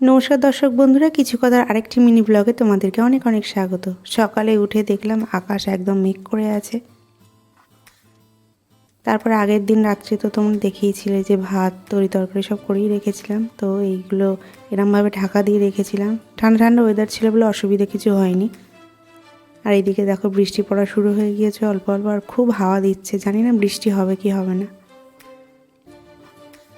নমস্কার দর্শক বন্ধুরা, কিছু কথার আরেকটি মিনি ব্লগে তোমাদেরকে অনেক অনেক স্বাগত। সকালে উঠে দেখলাম আকাশ একদম মেঘ করে আছে। তারপর আগের দিন রাত্রে তো তোমরা দেখিয়েছিলে যে ভাত, তরি তরকারি সব করেই রেখেছিলাম। তো এইগুলো এরমভাবে ঢাকা দিয়ে রেখেছিলাম। ঠান্ডা ঠান্ডা ওয়েদার ছিল বলে অসুবিধা কিছু হয়নি। আর এইদিকে দেখো বৃষ্টি পড়া শুরু হয়ে গিয়েছে, অল্প অল্প, আর খুব হাওয়া দিচ্ছে। জানি না বৃষ্টি হবে কি হবে না।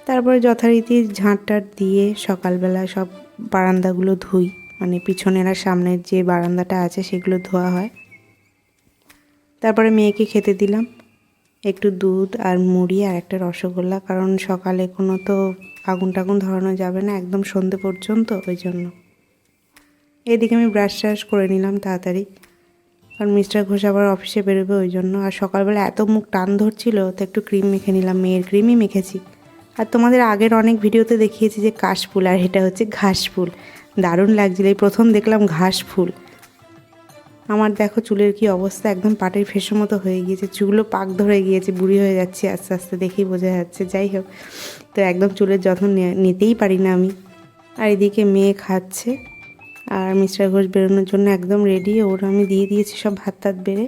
তারপরে যথারীতি ঝাঁটটাট দিয়ে সকালবেলা সব বারান্দাগুলো ধুই। মানে পিছনের আর সামনের যে বারান্দাটা আছে সেগুলো ধোয়া হয়। তারপরে মেয়েকে খেতে দিলাম। একটু দুধ আর মুড়ি আর একটা রসগোল্লা, কারণ সকালে কোনো তো আগুন টাগুন ধরানো যাবে না, একদম সন্ধে পর্যন্ত, ওই জন্য। এদিকে আমি ব্রাশ ট্রাশ করে নিলাম তাড়াতাড়ি। কারণ মিস্টার ঘোষ আবার অফিসে বেরোবে ওই জন্য। আর সকালবেলা এত মুখ টান ধরছিল, তো একটু ক্রিম মেখে নিলাম, মেয়ের ক্রিমই মেখেছি। আর তোমাদের আগের অনেক ভিডিওতে দেখিয়েছি যে কাশফুল, আর এটা হচ্ছে ঘাস ফুল দারুণ লাগছিল। এই প্রথম দেখলাম ঘাস ফুল আমার দেখো চুলের কি অবস্থা, একদম পাটের ফেসের মতো হয়ে গিয়েছে। চুলও পাক ধরে গিয়েছে, বুড়ি হয়ে যাচ্ছে আস্তে আস্তে, দেখেই বোঝা যাচ্ছে। যাই হোক, তো একদম চুলের যত্ন নিতেই পারি না আমি। আর এদিকে মেয়ে খাচ্ছে, আর মিস্টার ঘোষ বেরোনোর জন্য একদম রেডি ওর আমি দিয়ে দিয়েছি সব ভাত টাত বেড়ে।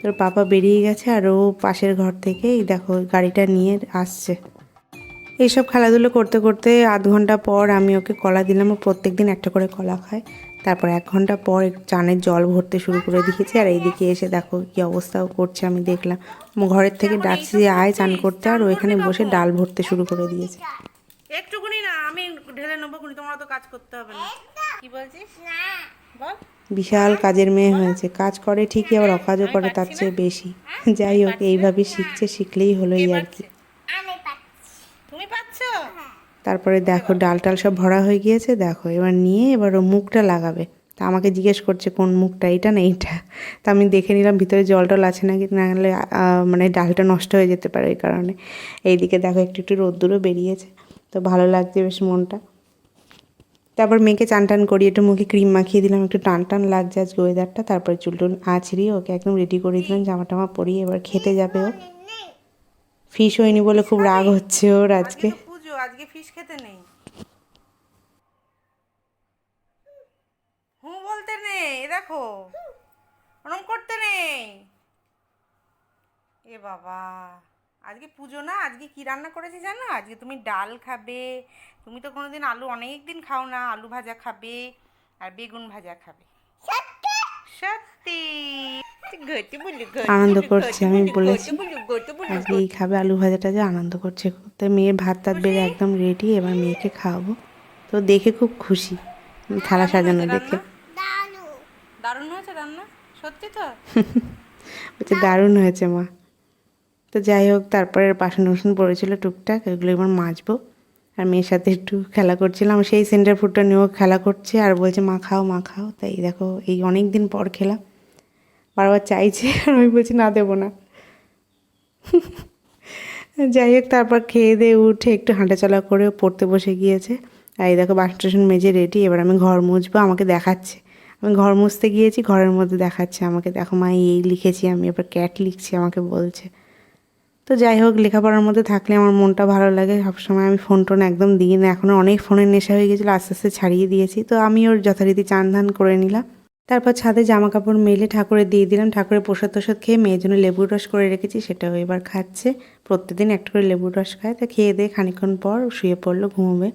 তোর পাপা বেরিয়ে গেছে, আর ও পাশের ঘর থেকে দেখো, গাড়িটা নিয়ে আসছে। এইসব খেলাধুলো করতে করতে আধ ঘণ্টা পর আমি ওকে কলা দিলাম। ও প্রত্যেক দিন একটা করে কলা খায়। তারপর এক ঘণ্টা পর একটু চানের জল ভরতে শুরু করে দিয়েছি। আর এইদিকে এসে দেখো কি অবস্থাও করছে আমি দেখলাম। ঘরের থেকে ডাকছি যে আয় চান করতে। আর ওইখানে বসে ডাল ভরতে শুরু করে দিয়েছে। একটুকুনি না আমি ঢেলে নেব তোমার তো কাজ করতে হবে না। কি বলছিস? বল। বিশাল কাজের মেয়ে হয়েছে। কাজ করে ঠিকই আবার অকাজও করে তার চেয়ে বেশি। যাই হোক এইভাবে শিখছে শিখলেই হলোই আর কি। তারপরে দেখো ডাল টাল সব ভরা হয়ে গিয়েছে দেখো এবার নিয়ে এবার ও মুখটা লাগাবে। তা আমাকে জিজ্ঞেস করছে কোন মুখটা এইটা না এইটা? তা আমি দেখে নিলাম ভিতরে জল টল আছে নাকি নাহলে মানে ডালটা নষ্ট হয়ে যেতে পারে এই কারণে। এইদিকে দেখো একটু একটু রোদ্দুরও বেরিয়েছে তো ভালো লাগছে বেশ মনটা। তারপর মেয়েকে চান টান করি একটু মুখে ক্রিম মাখিয়ে দিলাম একটু টান টান লাগছে আজকে ওয়েদারটা তারপরে চুল টুল আছড়িয়ে ওকে একদম রেডি করে দিলাম জামা টামা পরিয়ে এবার খেতে যাবে ও। ফিস হয়নি বলে খুব রাগ হচ্ছে ওর আজকে। আজকে ফিশ খেতে নেই। হুঁ বলতে নেই এ দেখো। ওরম করতে নেই। এ বাবা আজকে পুজো না? আজকে কি রান্না করেছি জানো? আজকে তুমি ডাল খাবে তুমি তো কোনোদিন আলু অনেক দিন খাও না আলু ভাজা খাবে আর বেগুন ভাজা খাবে। সত্যি। আনন্দ করছে, আমি বলেছি। আজকে এই খাবে আলু ভাজাটা যে আনন্দ করছে। তো মেয়ের ভাত টাত বেড়ে একদম রেডি এবার মেয়েকে খাওয়াবো। তো দেখে খুব খুশি থালা সাজানো দেখে। দারুণ হয়েছে রান্না সত্যি তো? বলছে দারুণ হয়েছে মা। তো যাই হোক তারপরে বাসন টাসন পড়েছিল টুকটাক এগুলো এবার মাজবো। আর মেয়ের সাথে একটু খেলা করছিলাম সেই সেন্টার ফুডটা নিয়েও খেলা করছে। আর বলছে মা খাও মা খাও। তাই দেখো এই অনেক দিন পর খেলাম। বারবার চাইছে, আর আমি বলছি, না, দেবো না। যাই হোক, তারপর খেয়ে দিয়ে উঠে একটু হাঁটাচলা করে পড়তে বসে গিয়েছে। আর এই দেখো, বাস স্টেশন মেজে রেডি, এবার আমি ঘর মুছবো, আমাকে দেখাচ্ছে। আমি ঘর মুছতে গিয়েছি, ঘরের মধ্যে দেখাচ্ছে আমাকে। দেখো, মা, এই লিখেছি আমি এবার ক্যাট লিখছি আমাকে বলছে। তো যাই হোক, লেখাপড়ার মধ্যে থাকলে আমার মনটা ভালো লাগে। সবসময় আমি ফোন টোন একদম দিই না। এখনও অনেক ফোনের নেশা হয়ে গেছিল, আস্তে আস্তে ছাড়িয়ে দিয়েছি। তো আমি ওর যথারীতি চান ধান করে নিলাম। তারপর ছাদে জামা কাপড় মেলে ঠাকুরে দিয়ে দিলাম। ঠাকুরের প্রসাদ তোষাদ খেয়ে মেয়ের জন্য লেবুর রস করে রেখেছি, সেটাও এবার খাচ্ছে। প্রত্যেকদিন একটা করে লেবুর রস খায়। তা খেয়ে দিয়ে খানিকক্ষণ পর শুয়ে পড়ল, ঘুমোবে।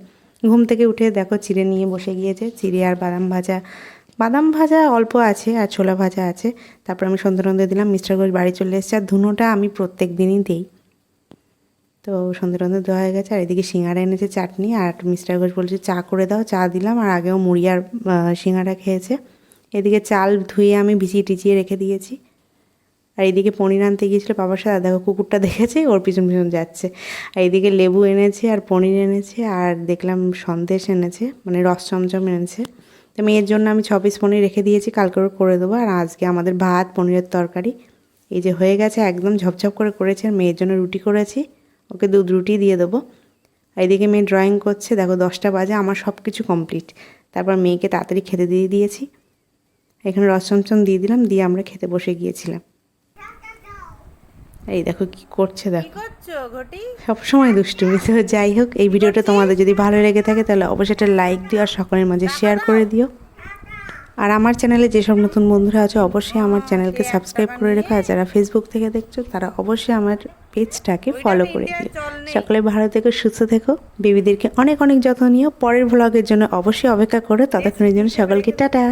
ঘুম থেকে উঠে দেখো চিড়ে নিয়ে বসে গিয়েছে। চিড়ে আর বাদাম ভাজা বাদাম ভাজা অল্প আছে আর ছোলা ভাজা আছে। তারপর আমি সন্ধ্যে দিলাম মিস্টার ঘোষ বাড়ি চলে এসেছে। আর ধুনোটা আমি প্রত্যেক দিনই দিই। তো সন্ধ্যে দেওয়া হয়ে গেছে। আর এদিকে সিঙ্গারা এনেছে, চাটনি। আর মিস্টার ঘোষ বলছে, চা করে দাও, চা দিলাম। আর আগেও মুড়ি আর সিঙ্গারা খেয়েছে। এদিকে চাল ধুয়ে আমি ভিজিয়ে টিচিয়ে রেখে দিয়েছি। আর এদিকে পনির আনতে গিয়েছিল বাবার সাথে। দেখো, কুকুরটা দেখেছে, ওর পিছন পিছন যাচ্ছে। আর এদিকে লেবু এনেছে আর পনির এনেছে আর দেখলাম সন্দেশ এনেছে মানে রস চমচম এনেছে। তো মেয়ের জন্য আমি ছ পিস পনির রেখে দিয়েছি, কালকে করে দেবো। আর আজকে আমাদের ভাত, পনিরের তরকারি। এই যে হয়ে গেছে, একদম ঝপঝপ করে করেছে আর মেয়ের জন্য রুটি করেছি। ওকে দুধ রুটি দিয়ে দেবো। আর এদিকে মেয়ে ড্রয়িং করছে। দেখো, দশটা বাজে, আমার সব কিছু কমপ্লিট তারপর মেয়েকে তাড়াতাড়ি খেতে দিয়ে দিয়েছি। এখানে রস চমচম দিয়ে দিলাম দিয়ে আমরা খেতে বসে গিয়েছিলাম। এই দেখো কি করছে দেখো। সব সময় দুষ্টুমি। তো যাই হোক এই ভিডিওটা তোমাদের যদি ভালো লেগে থাকে তাহলে অবশ্যই একটা লাইক দিও আর সকলের মাঝে শেয়ার করে দিও। আর আমার চ্যানেলে যেসব নতুন বন্ধুরা আছে অবশ্যই আমার চ্যানেলকে সাবস্ক্রাইব করে রেখো। আর যারা ফেসবুক থেকে দেখছ তারা অবশ্যই আমার পেজটাকে ফলো করে দিও। সকলে ভালো থেকো সুস্থ থেকো। বেবিদেরকে অনেক অনেক যত্ন নিও। পরের ভ্লগের জন্য অবশ্যই অপেক্ষা করো। ততক্ষণের জন্য সকলকে টাটা।